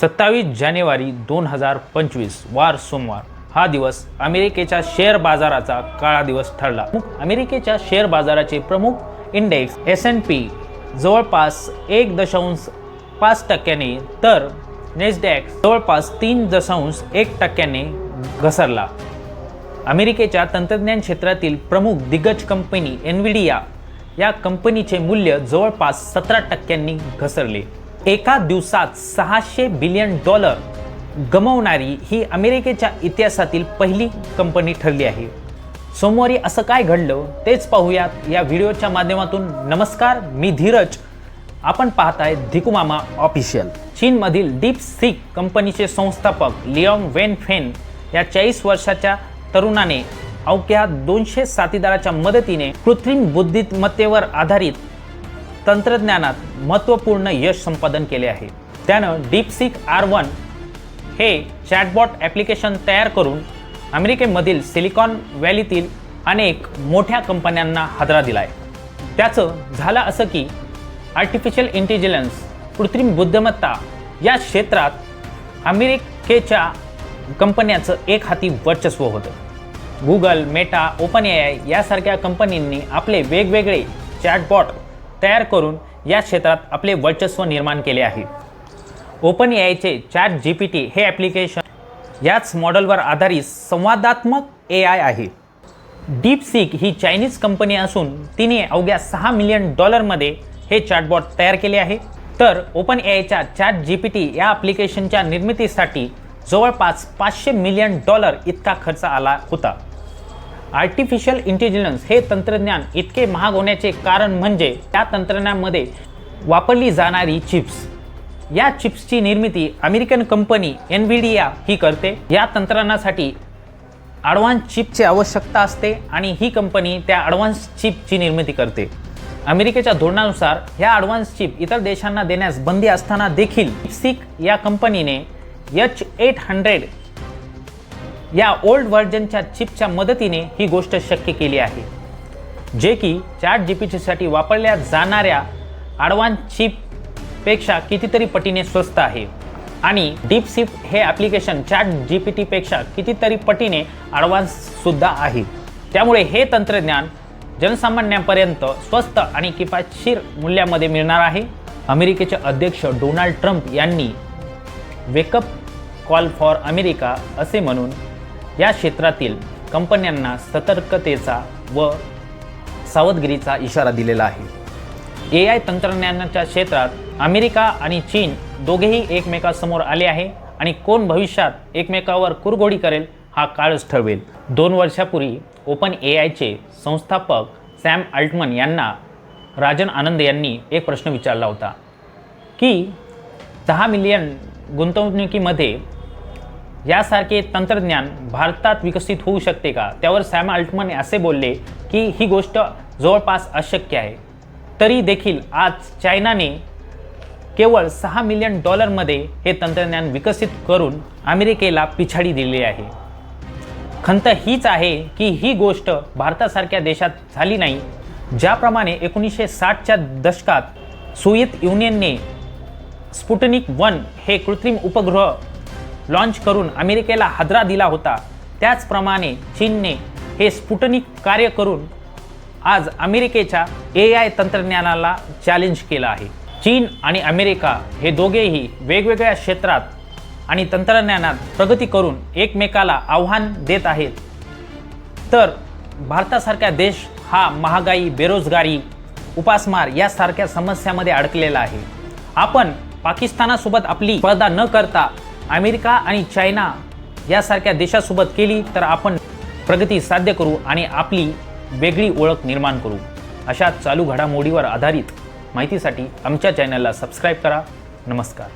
सत्तावीस जानेवारी दोन हजार पंचवीस वार सोमवार. हा दिवस अमेरिकेच्या शेअर बाजाराचा काळा दिवस ठरला. अमेरिकेच्या शेअर बाजाराचे प्रमुख इंडेक्स एस एन पी जवळपास एक दशांश पाच टक्क्याने तर नेसडॅक जवळपास तीन दशांश एक टक्क्याने घसरला. अमेरिकेच्या तंत्रज्ञान क्षेत्रातील प्रमुख दिग्गज कंपनी एनविडिया या कंपनीचे मूल्य जवळपास सतरा टक्क्यांनी घसरले. एका दिवसात सहाशे बिलियन डॉलर गमवणारी ही अमेरिकेच्या इतिहासातील पहिली कंपनी ठरली आहे. सोमवारी असं काय घडलं तेच पाहूयात या व्हिडिओच्या माध्यमातून. नमस्कार मी धीरज. आपण पाहताय धिकुमामा ऑफिशियल. चीनमधील डीप सीक कंपनीचे संस्थापक लिओंग वेन फेन या चाळीस वर्षाच्या तरुणाने अवघ्या दोनशे साथीदाराच्या मदतीने कृत्रिम बुद्धिमत्तेवर आधारित तंत्रज्ञानात महत्त्वपूर्ण यश संपादन केले आहे. त्यानं डीपसिक आर वन हे चॅटबॉट ॲप्लिकेशन तयार करून अमेरिकेमधील सिलिकॉन व्हॅलीतील अनेक मोठ्या कंपन्यांना हादरा दिला आहे त्याचं झालं असं की आर्टिफिशियल इंटेलिजन्स कृत्रिम बुद्धिमत्ता या क्षेत्रात अमेरिकेच्या कंपन्याचं एक हाती वर्चस्व होतं. Google Meta Open A I यासारख्या कंपनींनी आपले वेगवेगळे चॅटबॉट तयार करून या क्षेत्रात आपले वर्चस्व निर्माण केले आहे. ओपन ए आयचे चॅट जी पी टी हे ॲप्लिकेशन याच मॉडेलवर आधारित संवादात्मक ए आय आहे. डीपसीक ही चायनीज कंपनी असून तिने अवघ्या सहा मिलियन डॉलरमध्ये हे चॅटबॉट तयार केले आहे. तर ओपन ए आयच्या चॅट जी पी टी या ॲप्लिकेशनच्या निर्मितीसाठी जवळपास पाचशे मिलियन डॉलर इतका खर्च आला होता. आर्टिफिशियल इंटेलिजन्स हे तंत्रज्ञान इतके महाग होण्याचे कारण म्हणजे त्या तंत्रज्ञानामध्ये वापरली जाणारी चिप्स. या चिप्सची निर्मिती अमेरिकन कंपनी एनव्हिडिया ही करते. या तंत्रज्ञानासाठी ॲडव्हान्स चिपची आवश्यकता असते आणि ही कंपनी त्या ॲडव्हान्स चिपची निर्मिती करते. अमेरिकेच्या धोरणानुसार ह्या ॲडव्हान्स चिप इतर देशांना देण्यास बंदी असताना देखील सिक या कंपनीने एच एट हंड्रेड या ओल्ड व्हर्जनच्या चिपच्या मदतीने ही गोष्ट शक्य केली आहे. जे की चॅट जी पी टीसाठी वापरल्या जाणाऱ्या ॲडव्हान्स चिपपेक्षा कितीतरी पटीने स्वस्त आहे. आणि डीपसिप हे ॲप्लिकेशन चॅट जी पी टीपेक्षा कितीतरी पटीने ॲडव्हान्ससुद्धा आहे. त्यामुळे हे तंत्रज्ञान जनसामान्यांपर्यंत स्वस्त आणि किफायतशीर मूल्यामध्ये मिळणार आहे. अमेरिकेचे अध्यक्ष डोनाल्ड ट्रम्प यांनी wake up call for America असे म्हणून या क्षेत्रातील कंपन्यांना सतर्कतेचा व सावधगिरीचा इशारा दिलेला आहे. ए आय तंत्रज्ञानाच्या क्षेत्रात अमेरिका आणि चीन दोघेही एकमेकासमोर आले आहे आणि कोण भविष्यात एकमेकावर कुरघोडी करेल हा काळच ठरवेल. दोन वर्षापूर्वी ओपन ए आयचे संस्थापक सॅम अल्टमन यांना राजन आनंद यांनी एक प्रश्न विचारला होता की दहा मिलियन गुंतवणुकीमध्ये यासारखे तंत्रज्ञान भारतात विकसित होऊ शकते का? त्यावर सॅम अल्टमन असे बोलले की ही गोष्ट जवळपास अशक्य आहे. तरी देखील आज चायनाने केवळ सहा मिलियन डॉलरमध्ये हे तंत्रज्ञान विकसित करून अमेरिकेला पिछाडी दिली आहे. खंत हीच आहे की ही गोष्ट भारतासारख्या देशात झाली नाही ज्याप्रमाणे एकोणीसशे साठच्या दशकात सोवियत युनियनने स्पुटनिक वन हे कृत्रिम उपग्रह लॉन्च करून अमेरिकेला हादरा दिला होता. त्याचप्रमाणे चीनने हे स्पुटनिक कार्य करून आज अमेरिकेच्या ए आय तंत्रज्ञानाला चॅलेंज केलं आहे. चीन आणि अमेरिका हे दोघेही वेगवेगळ्या क्षेत्रात आणि तंत्रज्ञानात प्रगती करून एकमेकाला आव्हान देत आहेत. तर भारतासारख्या देश हा महागाई बेरोजगारी उपासमार यासारख्या समस्यामध्ये अडकलेला आहे. आपण पाकिस्तानासोबत आपली स्पर्धा न करता अमेरिका आणि चायना यासारख्या देशासोबत केली तर आपण प्रगती साध्य करू आणि आपली वेगळी ओळख निर्माण करू. अशा चालू घडामोडीवर आधारित माहितीसाठी आमच्या चॅनलला सबस्क्राईब करा. नमस्कार.